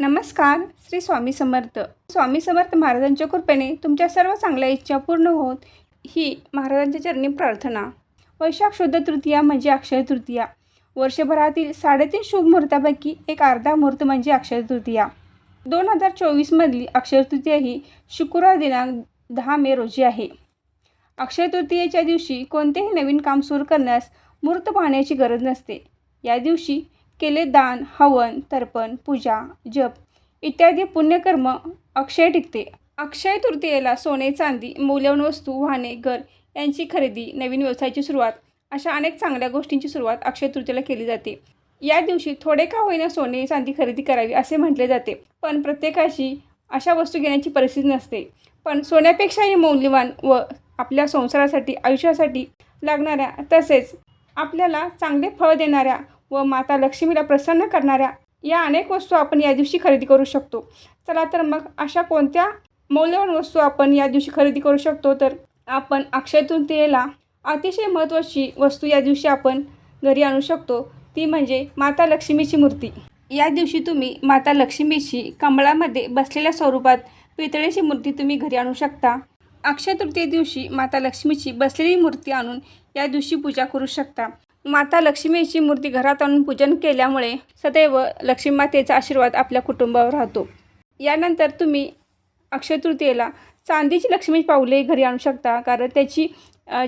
नमस्कार श्री स्वामी समर्थ. स्वामी समर्थ महाराजांच्या कृपेने तुमच्या सर्व चांगल्या इच्छा पूर्ण होत ही महाराजांच्या चरणी प्रार्थना. वैशाख शुद्ध तृतीया म्हणजे अक्षय तृतीया. वर्षभरातील साडेतीन शुभ मुहूर्तापैकी एक अर्धा मुहूर्त म्हणजे अक्षय तृतीया. दोन हजार चोवीसमधली अक्षय तृतीया ही शुक्रवार दिनांक दहा मे रोजी आहे. अक्षय तृतीयेच्या दिवशी कोणतेही नवीन काम सुरू करण्यास मुहूर्त पाहण्याची गरज नसते. या दिवशी केले दान हवन तर्पण पूजा जप इत्यादी पुण्यकर्म अक्षय टिकते. अक्षय तृतीयेला सोने चांदी मौल्यवान वस्तू वाहने घर यांची खरेदी नवीन व्यवसायाची सुरुवात अशा अनेक चांगल्या गोष्टींची सुरुवात अक्षय तृतीयेला केली जाते. या दिवशी थोडे का होईना सोने चांदी खरेदी करावी असे म्हटले जाते पण प्रत्येकाशी अशा वस्तू घेण्याची परिस्थिती नसते. पण सोन्यापेक्षाही मौल्यवान व आपल्या संसारासाठी आयुष्यासाठी लागणाऱ्या तसेच आपल्याला चांगले फळ देणाऱ्या व माता लक्ष्मीला प्रसन्न करणाऱ्या या अनेक वस्तू आपण या दिवशी खरेदी करू शकतो. चला तर मग अशा कोणत्या मौल्यवान वस्तू आपण या दिवशी खरेदी करू शकतो? तर आपण अक्षय तृतीयेला अतिशय महत्त्वाची वस्तू या दिवशी आपण घरी आणू शकतो. ती म्हणजे माता लक्ष्मीची मूर्ती. या दिवशी तुम्ही माता लक्ष्मीची कमळामध्ये बसलेल्या स्वरूपात पितळेची मूर्ती तुम्ही घरी आणू शकता. अक्षय तृतीये दिवशी माता लक्ष्मीची बसलेली मूर्ती आणून या दिवशी पूजा करू शकता. माता लक्ष्मीची मूर्ती घरात आणून पूजन केल्यामुळे सदैव लक्ष्मी मातेचा आशीर्वाद आपल्या कुटुंबावर राहतो. यानंतर तुम्ही अक्षय तृतीयेला चांदीची लक्ष्मी पावले घरी आणू शकता कारण त्याची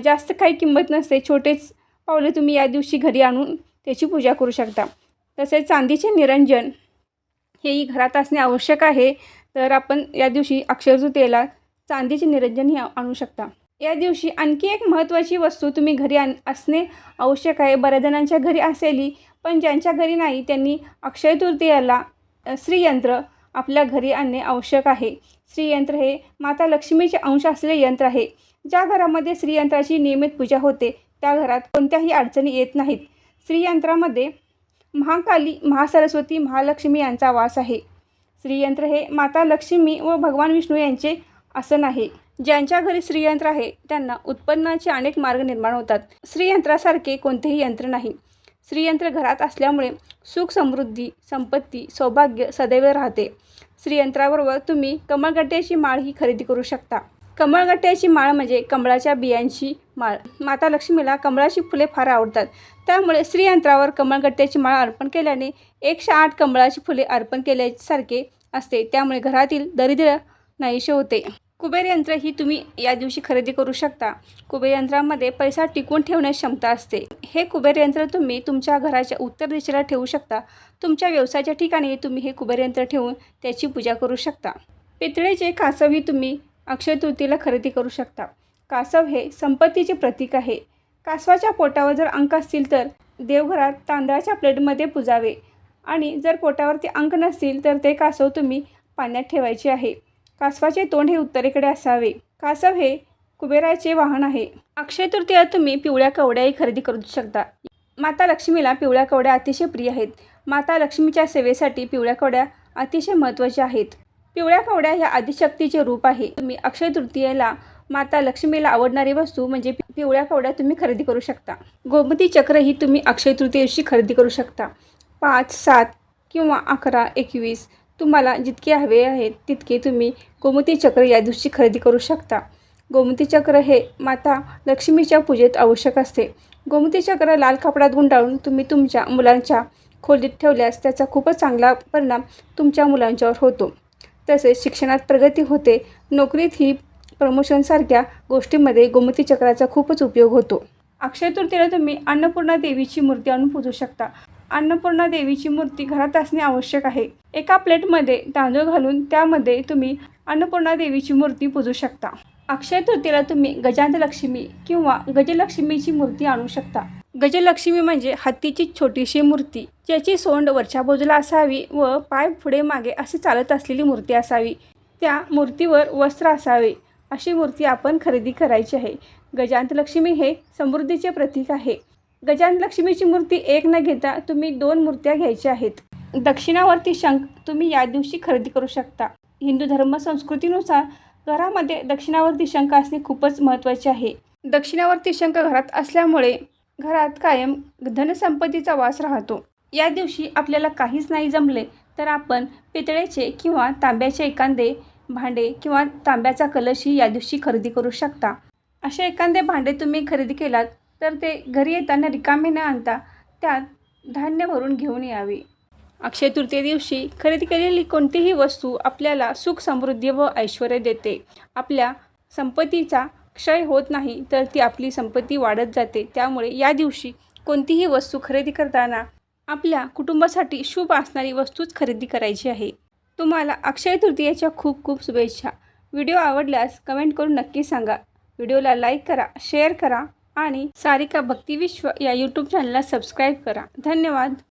जास्त काही किंमत नसते. छोटेच पावले तुम्ही या दिवशी घरी आणून त्याची पूजा करू शकता. तसेच चांदीचे निरंजन हेही घरात असणे आवश्यक आहे. तर आपण या दिवशी अक्षय तृतीयेला चांदीचे निरंजन हे आणू शकता. या दिवशी आणखी एक महत्त्वाची वस्तू तुम्ही घरी आण असणे आवश्यक आहे. बऱ्याच जणांच्या घरी असेली पण ज्यांच्या घरी नाही त्यांनी अक्षय तृतीयाला श्रीयंत्र आपल्या घरी आणणे आवश्यक आहे. श्रीयंत्र हे माता लक्ष्मीचे अंश असलेले यंत्र आहे. ज्या घरामध्ये श्रीयंत्राची नियमित पूजा होते त्या घरात कोणत्याही अडचणी येत नाहीत. श्रीयंत्रामध्ये महाकाली महासरस्वती महालक्ष्मी यांचा वास आहे. श्रीयंत्र हे माता लक्ष्मी व भगवान विष्णू यांचे असं नाही. ज्यांच्या घरी श्रीयंत्र आहे त्यांना उत्पन्नाचे अनेक मार्ग निर्माण होतात. श्रीयंत्रासारखे कोणतेही यंत्र नाही. श्रीयंत्र घरात असल्यामुळे सुख समृद्धी संपत्ती सौभाग्य सदैव राहते. श्रीयंत्राबरोबर तुम्ही कमळगट्ट्याची माळ ही खरेदी करू शकता. कमळगट्ट्याची माळ म्हणजे कमळाच्या बियांची माळ. माता लक्ष्मीला कमळाची फुले फार आवडतात. त्यामुळे श्रीयंत्रावर कमळगट्ट्याची माळ अर्पण केल्याने एकशे आठ कमळाची फुले अर्पण केल्यासारखे असते. त्यामुळे घरातील दरिद्र नाहीसे होते. कुबेर यंत्र ही तुम्ही या दिवशी खरेदी करू शकता. कुबेर यंत्रामध्ये पैसा टिकवून ठेवण्याची क्षमता असते. हे कुबेर यंत्र तुम्ही तुमच्या घराच्या उत्तर दिशेला ठेवू शकता. तुमच्या व्यवसायाच्या ठिकाणी तुम्ही हे कुबेर यंत्र ठेवून त्याची पूजा करू शकता. पितळेचे कासव ही तुम्ही अक्षय तृतीला खरेदी करू शकता. कासव हे संपत्तीचे प्रतीक आहे. कासवाच्या पोटावर जर अंक असतील तर देवघरात तांदळाच्या प्लेटमध्ये पुजावे आणि जर पोटावरती अंक नसतील तर ते कासव तुम्ही पाण्यात ठेवायचे आहे. कासवाचे तोंड हे उत्तरेकडे असावे. कासव हे कुबेराचे वाहन आहे. अक्षय तृतीया तुम्ही पिवळ्या कवड्याही खरेदी करू शकता. माता लक्ष्मीला पिवळ्या कवड्या अतिशय प्रिय आहेत. माता लक्ष्मीच्या सेवेसाठी पिवळ्या कवड्या अतिशय महत्त्वाच्या आहेत. पिवळ्या कवड्या ह्या आदिशक्तीचे रूप आहे. तुम्ही अक्षय तृतीयेला माता लक्ष्मीला आवडणारी वस्तू म्हणजे पिवळ्या कवड्या तुम्ही खरेदी करू शकता. गोमती चक्र ही तुम्ही अक्षय तृतीयेशी खरेदी करू शकता. पाच सात किंवा अकरा एकवीस तुम्हाला जितके हवे आहेत तितके तुम्ही गोमती चक्र या दिवशी खरेदी करू शकता. गोमती चक्र हे माता लक्ष्मीच्या पूजेत आवश्यक असते. गोमती चक्र लाल कपड्यात गुंडाळून तुम्ही तुमच्या मुलांच्या खोलीत ठेवल्यास त्याचा खूपच चांगला परिणाम तुमच्या मुलांच्यावर होतो. तसेच शिक्षणात प्रगती होते. नोकरीत ही प्रमोशनसारख्या गोष्टींमध्ये गोमती चक्राचा खूपच उपयोग होतो. अक्षय तृतीयेला तुम्ही अन्नपूर्णा देवीची मूर्ती आणून पूजू शकता. अन्नपूर्णा देवीची मूर्ती घरात असणे आवश्यक आहे. एका प्लेटमध्ये तांदूळ घालून त्यामध्ये तुम्ही अन्नपूर्णा देवीची मूर्ती पूजू शकता. अक्षय तृतीयेला तुम्ही गजांतलक्ष्मी किंवा गजलक्ष्मीची मूर्ती आणू शकता. गजलक्ष्मी म्हणजे हत्तीची छोटीशी मूर्ती ज्याची सोंड वरच्या बाजूला असावी व पाय पुढे मागे असे चालत असलेली मूर्ती असावी. त्या मूर्तीवर वस्त्र असावे. अशी मूर्ती आपण खरेदी करायची आहे. गजांतलक्ष्मी हे समृद्धीचे प्रतीक आहे. गजान लक्ष्मीची मूर्ती एक न घेता तुम्ही दोन मूर्त्या घ्यायच्या आहेत. दक्षिणावर्ती शंख तुम्ही या दिवशी खरेदी करू शकता. हिंदू धर्म संस्कृतीनुसार घरामध्ये दक्षिणावर्ती शंख असणे खूपच महत्त्वाचे आहे. दक्षिणावर्ती शंख घरात असल्यामुळे घरात कायम धनसंपत्तीचा वास राहतो. या दिवशी आपल्याला काहीच नाही जमले तर आपण पितळेचे किंवा तांब्याचे एखादे भांडे किंवा तांब्याचा कलशही या दिवशी खरेदी करू शकता. असे एखादे भांडे तुम्ही खरेदी केलात तर ते घरी येताना रिकामे न आणता त्यात धान्य भरून घेऊन यावे. अक्षय तृतीय दिवशी खरेदी केलेली कोणतीही वस्तू आपल्याला सुख समृद्धी व ऐश्वर देते. आपल्या संपत्तीचा क्षय होत नाही तर ती आपली संपत्ती वाढत जाते. त्यामुळे या दिवशी कोणतीही वस्तू खरेदी करताना आपल्या कुटुंबासाठी शुभ असणारी वस्तूच खरेदी करायची आहे. तुम्हाला अक्षय तृतीयेच्या खूप खूप शुभेच्छा. व्हिडिओ आवडल्यास कमेंट करून नक्की सांगा. व्हिडिओला लाईक करा शेअर करा. आणि सारिका भक्तिविश्व या यूट्यूब चॅनलला सबस्क्राईब करा. धन्यवाद.